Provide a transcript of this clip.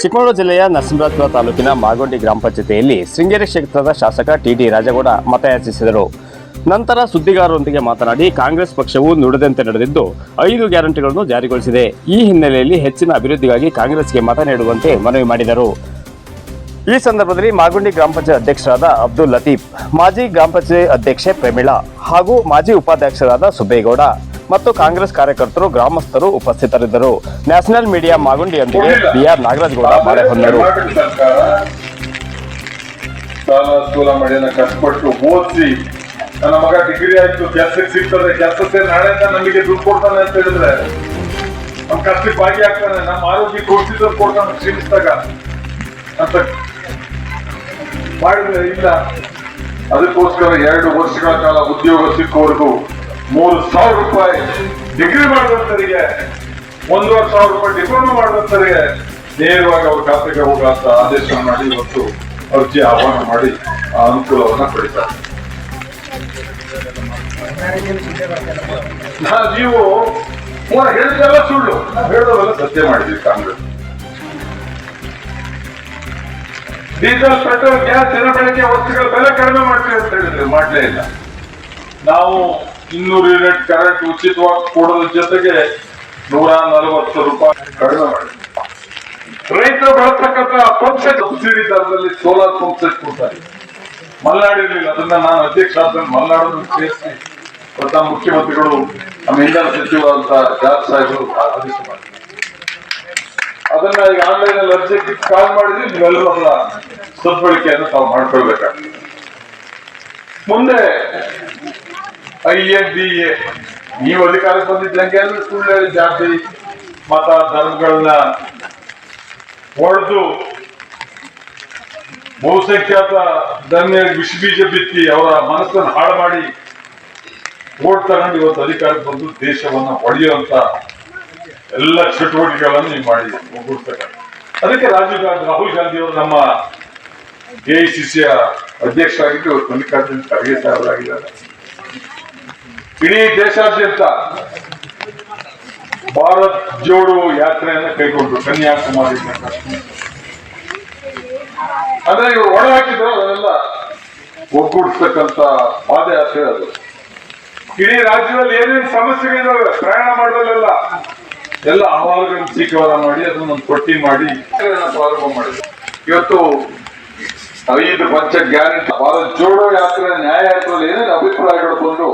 ಚಿಕ್ಕಮಗಳೂರು ಜಿಲ್ಲೆಯ ನರಸಿಂಹರಾಜಪುರ ತಾಲೂಕಿನ ಮಾಗೊಂಡಿ ಗ್ರಾಮ ಪಂಚಾಯತಿಯಲ್ಲಿ ಶೃಂಗೇರಿ ಕ್ಷೇತ್ರದ ಶಾಸಕ ಟಿಡಿ ರಾಜಗೌಡ ಮತಯಾಚಿಸಿದರು. ನಂತರ ಸುದ್ದಿಗಾರರೊಂದಿಗೆ ಮಾತನಾಡಿ ಕಾಂಗ್ರೆಸ್ ಪಕ್ಷವು ನುಡಿದಂತೆ ನಡೆದಿದ್ದು ಐದು ಗ್ಯಾರಂಟಿಗಳನ್ನು ಜಾರಿಗೊಳಿಸಿದೆ. ಈ ಹಿನ್ನೆಲೆಯಲ್ಲಿ ಹೆಚ್ಚಿನ ಅಭಿವೃದ್ಧಿಗಾಗಿ ಕಾಂಗ್ರೆಸ್ಗೆ ಮತ ನೀಡುವಂತೆ ಮನವಿ ಮಾಡಿದರು. ಈ ಸಂದರ್ಭದಲ್ಲಿ ಮಾಗುಂಡಿ ಗ್ರಾಮ ಪಂಚಾಯತ್ ಅಧ್ಯಕ್ಷರಾದ ಅಬ್ದುಲ್ ಲತೀಫ್, ಮಾಜಿ ಗ್ರಾಮ ಪಂಚಾಯತ್ ಅಧ್ಯಕ್ಷೆ ಪ್ರಮೀಳಾ ಹಾಗೂ ಮಾಜಿ ಉಪಾಧ್ಯಕ್ಷರಾದ ಸುಬ್ಬೇಗೌಡ ಮತ್ತು ಕಾಂಗ್ರೆಸ್ ಕಾರ್ಯಕರ್ತರು ಗ್ರಾಮಸ್ಥರು ಉಪಸ್ಥಿತರಿದ್ದರು. ನ್ಯಾಷನಲ್ ಮೀಡಿಯಾ ಮಾಗುಂಡಿಯೊಂದಿಗೆ ಬಿಆರ್ ಆರ್ ನಾಗರಾಜ್ ಗೌಡ ಸರ್ಕಾರ ಸಾಲ ಸೂಲ ಮಾಡಿ ಅದನ್ನ ಕಷ್ಟಪಟ್ಟು ಓದಿಸಿ, ನನ್ನ ಮಗ ಡಿಗ್ರಿ ಆಯ್ತು, ಕೆಲಸಕ್ಕೆ ಸಿಗ್ತದೆ, ಕೆಲಸಕ್ಕೆ ನಾಳೆ ನಮಗೆ ದುಡ್ಡು ಕೊಡ್ತಾನೆ ಅಂತ ಹೇಳಿದ್ರೆ ನಮ್ ಕಷ್ಟಕ್ಕೆ ಭಾಗಿಯಾಗ್ತಾನೆ ನಮ್ಮ ಆರೋಗ್ಯ ಕೊಡ್ತಿದ್ರು ಕೊಡ್ತಾನೆ, ಕ್ಷೀಣಿಸಿದಾಗ. ಅಂತ ಮಾಡಿದ್ರೆ ಇಲ್ಲ. ಅದಕ್ಕೋಸ್ಕರ ಎರಡು ವರ್ಷಗಳ ಕಾಲ ಉದ್ಯೋಗ ಸಿಕ್ಕವರೆಗೂ ಮೂರು ಸಾವಿರ ರೂಪಾಯಿ ಡಿಗ್ರಿ ಮಾಡಿದಂಥರಿಗೆ ಒಂದೂವರೆ ಸಾವಿರ ರೂಪಾಯಿ ಡಿಪ್ಲೊಮಾ ಮಾಡಿದಂಥರಿಗೆ ನೇರವಾಗಿ ಅವ್ರ ಖಾತೆಗೆ ಹೋಗುವಂತ ಆದೇಶ ಮಾಡಿ ಇವತ್ತು ಅರ್ಜಿ ಆಹ್ವಾನ ಮಾಡಿ ಆ ಅನುಕೂಲವನ್ನ ಪಡಿತಾರೆ. ನೀವು ಮೂಲ ಹೇಳಿದೆಲ್ಲ ಸುಳ್ಳು. ನಾವು ಹೇಳೋದೆಲ್ಲ ಸತ್ಯ ಮಾಡಿದ್ವಿ ಕಾಂಗ್ರೆಸ್. ಡೀಸೆಲ್ ಪೆಟ್ರೋಲ್ ಗ್ಯಾಸ್ ದಿನಬಳಕೆ ವಸ್ತುಗಳ ಬೆಲೆ ಕಡಿಮೆ ಮಾಡ್ತೀವಿ ಅಂತ ಹೇಳಿದ್ರೆ ಮಾಡಲೇ ಇಲ್ಲ. ನಾವು ಇನ್ನೂರು ಯೂನಿಟ್ ಕರೆಂಟ್ ಉಚಿತವಾಗಿ ಕೊಡೋದ್ರ ಜೊತೆಗೆ ನೂರ ನಲವತ್ತು ರೂಪಾಯಿ ಕಡಿಮೆ ಮಾಡಿ. ರೈತರು ಬಳಸ್ತಕ್ಕಂಥ ಪಂಪ್ ಸೆಟ್ ಸಬ್ಸಿಡಿ ದರದಲ್ಲಿ ಸೋಲಾರ್ ಪಂಪ್ ಸೆಟ್ ಕೊಡ್ತಾರೆ. ಮಲ್ನಾಡಿರ್ಲಿಲ್ಲ ಅದನ್ನ ನಾನು ಅಧ್ಯಕ್ಷ ಮಲೆನಾಡನ್ನು ಸೇರಿಸಿ ಪ್ರಥಮ ಮುಖ್ಯಮಂತ್ರಿಗಳು ನಮ್ಮ ಇಂಧನ ಸಚಿವರಾದಂತ ಜಾರ್ ಸಾಹೇಬರು ಆದೇಶ ಅದನ್ನ ಈಗ ಆನ್ಲೈನ್ ಅಲ್ಲಿ ಅರ್ಜಿ ಕಾಲ್ ಮಾಡಿದ್ವಿ ನೀವೆಲ್ಲರೂ ಸದ್ಬಳಕೆಯನ್ನು ತಾವು ಮಾಡ್ಕೊಳ್ಬೇಕಾಗ್ತದೆ. ಮುಂದೆ ಐ ನೀವು ಅಧಿಕಾರಕ್ಕೆ ಬಂದಿದ್ದಂಗೆ ಸುಳ್ಳು ಜಾತಿ ಮತ ಧರ್ಮಗಳನ್ನ ಹೊಡೆದು ಬಹುಸಂಖ್ಯಾತ ಧನ್ಯ ವಿಷ ಬೀಜ ಬಿತ್ತಿ ಅವರ ಮನಸ್ಸನ್ನು ಹಾಳು ಮಾಡಿ ಓಟ್ ತಗೊಂಡು ಇವತ್ತು ಅಧಿಕಾರಕ್ಕೆ ಬಂದು ದೇಶವನ್ನ ಹೊಡೆಯುವಂತ ಎಲ್ಲ ಚಟುವಟಿಕೆಗಳನ್ನು ನೀವು ಮಾಡಿ ಅದಕ್ಕೆ ರಾಜೀವ್ ಗಾಂಧಿ, ರಾಹುಲ್ ಗಾಂಧಿ ಅವರು ನಮ್ಮ ಎಐಸಿಸಿಯ ಅಧ್ಯಕ್ಷರಾಗಿದ್ದು ಮಲ್ಲಿಕಾರ್ಜುನ್ ಖರ್ಗೆ ಸಾಹೇಬರಾಗಿದ್ದಾರೆ. ಇಡೀ ದೇಶಾದ್ಯಂತ ಭಾರತ್ ಜೋಡೋ ಯಾತ್ರೆಯನ್ನು ಕೈಗೊಂಡ್ರು ಕನ್ಯಾಕುಮಾರಿ ಅಂದ್ರೆ ಇವರು ಒಣ ಹಾಕಿದ್ರು, ಅದನ್ನೆಲ್ಲ ಒಗ್ಗೂಡಿಸ್ತಕ್ಕಂಥ ಪಾದಯಾತ್ರೆ ಅದು. ಇಡೀ ರಾಜ್ಯದಲ್ಲಿ ಏನೇನು ಸಮಸ್ಯೆಗಳಿದಾವೆ, ಪ್ರಯಾಣ ಮಾಡೋದಲ್ಲ ಎಲ್ಲ ಅಹವಾಲುಗಳನ್ನು ಸ್ವೀಕಾರ ಮಾಡಿ, ಅದನ್ನ ಒಂದು ಪಟ್ಟಿ ಮಾಡಿ ಪ್ರಾರಂಭ ಮಾಡಿದ್ರು. ಇವತ್ತು ಐದು ಪಂಚ ಗ್ಯಾರಂಟಿ, ಭಾರತ್ ಜೋಡೋ ಯಾತ್ರೆ ನ್ಯಾಯ ಯಾತ್ರೆಯಲ್ಲಿ ಏನೇನು ಅಭಿಪ್ರಾಯಗಳು ಬಂದು